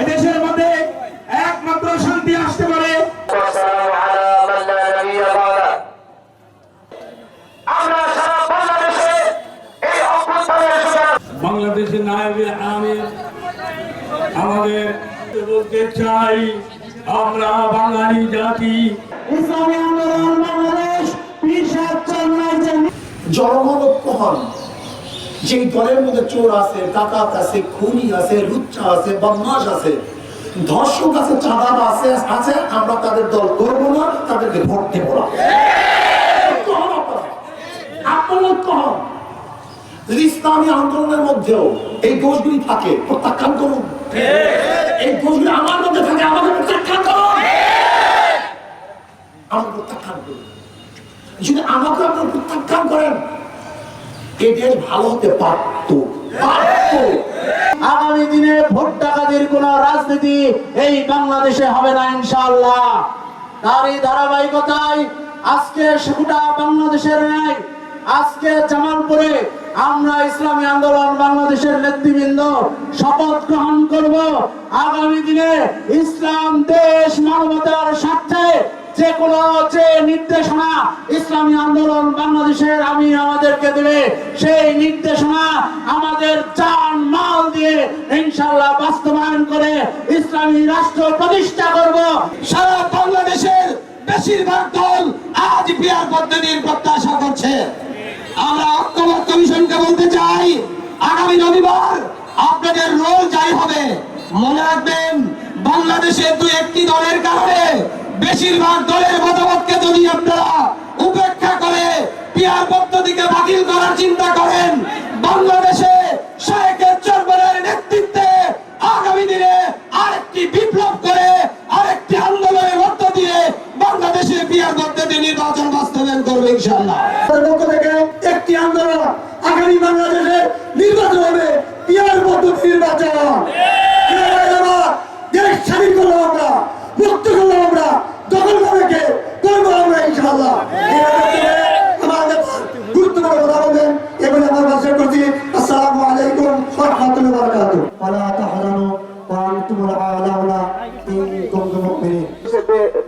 এদেশের মধ্যে একমাত্র শান্তি আসতে পারে। বাংলাদেশের নায়বের আমির আমাদের বলতে চাই আমরা বাঙালি জাতি। ইসলামী আন্দোলন বাংলাদেশ জনগণ ঐক্য হন যে দলের মধ্যে চোর আছে, ডাকাত আছে, খুনি আছে, লুচ্চা আছে বদমাস আছে, ধর্ষক আছে চাঁদাব আছে আছে, আমরা তাদের দল করব না, তাদেরকে ভোট দেবো না। ইসলামী আন্দোলনের মধ্যেও এই দোষগুলি থাকে, প্রত্যাখ্যান করুন। এই দোষগুলি আমার মধ্যে থাকে, আমাকে প্রত্যাখ্যান করুন। আমাকে প্রত্যাখ্যান করুন। যদি আমাকে আপনারা প্রত্যাখ্যান করেন এ ভালো হতে পারত। আগামী দিনে ভোট ডাকাতির কোন রাজনীতি এই বাংলাদেশে হবে না, ইনশাআল্লাহ। তারই ধারাবাহিকতায় আজকে গোটা বাংলাদেশের নাই আজকে জামালপুরে আমরা ইসলামী আন্দোলন বাংলাদেশের নেতৃবৃন্দ শপথ গ্রহণ করব। আগামী দিনে ইসলাম দেশ মানবতার যে কোনো যে নির্দেশনা ইসলামী আন্দোলন বাংলাদেশের আমি আমাদেরকে দেবে সেই নির্দেশনা আমাদের চান মাল দিয়ে ইনশাল্লাহ বাস্তবায়ন করে ইসলামী রাষ্ট্র প্রতিষ্ঠা করব। সারা বাংলাদেশের বেশিরভাগ দল আজ বিয়ার পদ্ধতির প্রত্যাশা করছে। আমরা ঐক্যমত কমিশনকে বলতে চাই, আগামী রবিবার আপনাদের রোল যাই হবে। মনে রাখবেন বাংলাদেশের দু একটি দলের কারণে বেশিরভাগ দলের মতামতকে যদি আপনারা উপেক্ষা করে পিয়ার পদ্ধতিকে বাতিল করার চিন্তা করেন, বাংলাদেশে চরবরের নেতৃত্বে আগামী দিনে আরেকটি বিপ্লব করে, আরেকটি আন্দোলনের মধ্য দিয়ে বাংলাদেশে পিয়ার পদ্ধতি নির্বাচন বাস্তবায়ন করবে একটি আন্দোলন আগামী বাংলাদেশে নির্বাচন হবে, পিয়ার পদ্ধতি নির্বাচন।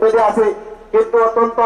বেঁধে আছে। কিন্তু অত্যন্ত